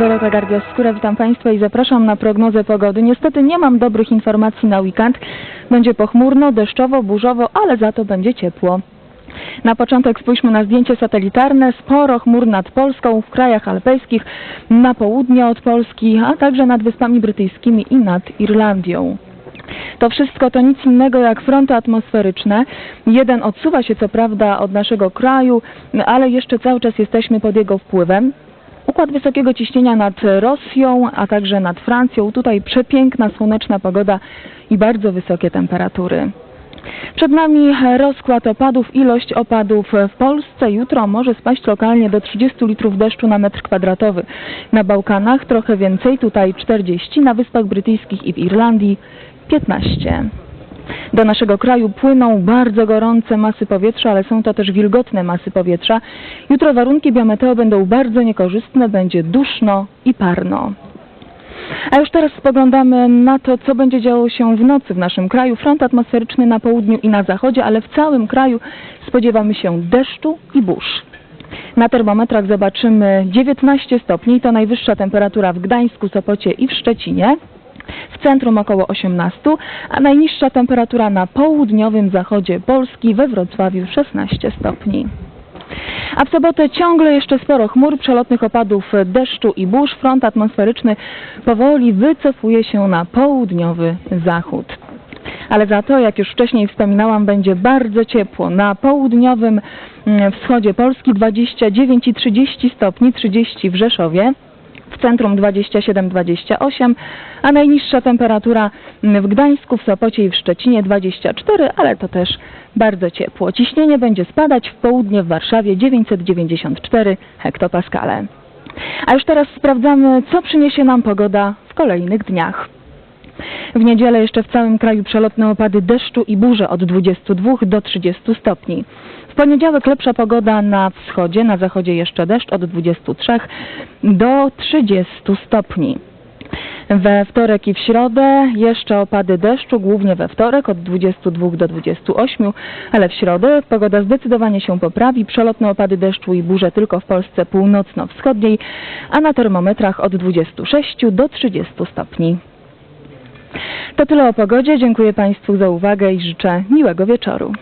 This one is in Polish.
Dorota Gardia-Skóra, witam Państwa i zapraszam na prognozę pogody. Niestety nie mam dobrych informacji na weekend. Będzie pochmurno, deszczowo, burzowo, ale za to będzie ciepło. Na początek spójrzmy na zdjęcie satelitarne. Sporo chmur nad Polską, w krajach alpejskich, na południe od Polski, a także nad Wyspami Brytyjskimi i nad Irlandią. To wszystko to nic innego jak fronty atmosferyczne. Jeden odsuwa się co prawda od naszego kraju, ale jeszcze cały czas jesteśmy pod jego wpływem. Układ wysokiego ciśnienia nad Rosją, a także nad Francją. Tutaj przepiękna, słoneczna pogoda i bardzo wysokie temperatury. Przed nami rozkład opadów, ilość opadów w Polsce. Jutro może spaść lokalnie do 30 litrów deszczu na metr kwadratowy. Na Bałkanach trochę więcej, tutaj 40, na Wyspach Brytyjskich i w Irlandii 15. Do naszego kraju płyną bardzo gorące masy powietrza, ale są to też wilgotne masy powietrza. Jutro warunki biometeo będą bardzo niekorzystne, będzie duszno i parno. A już teraz spoglądamy na to, co będzie działo się w nocy w naszym kraju. Front atmosferyczny na południu i na zachodzie, ale w całym kraju spodziewamy się deszczu i burz. Na termometrach zobaczymy 19 stopni, to najwyższa temperatura w Gdańsku, Sopocie i w Szczecinie. W centrum około 18, a najniższa temperatura na południowym zachodzie Polski we Wrocławiu 16 stopni. A w sobotę ciągle jeszcze sporo chmur, przelotnych opadów deszczu i burz. Front atmosferyczny powoli wycofuje się na południowy zachód. Ale za to, jak już wcześniej wspominałam, będzie bardzo ciepło. Na południowym mm, wschodzie Polski 29 i 30 stopni, 30 w Rzeszowie. W centrum 27-28, a najniższa temperatura w Gdańsku, w Sopocie i w Szczecinie 24, ale to też bardzo ciepło. Ciśnienie będzie spadać w południe w Warszawie 994 hektopaskale. A już teraz sprawdzamy, co przyniesie nam pogoda w kolejnych dniach. W niedzielę jeszcze w całym kraju przelotne opady deszczu i burze od 22 do 30 stopni. W poniedziałek lepsza pogoda na wschodzie, na zachodzie jeszcze deszcz od 23 do 30 stopni. We wtorek i w środę jeszcze opady deszczu, głównie we wtorek od 22 do 28, ale w środę pogoda zdecydowanie się poprawi. Przelotne opady deszczu i burze tylko w Polsce północno-wschodniej, a na termometrach od 26 do 30 stopni. To tyle o pogodzie. Dziękuję Państwu za uwagę i życzę miłego wieczoru.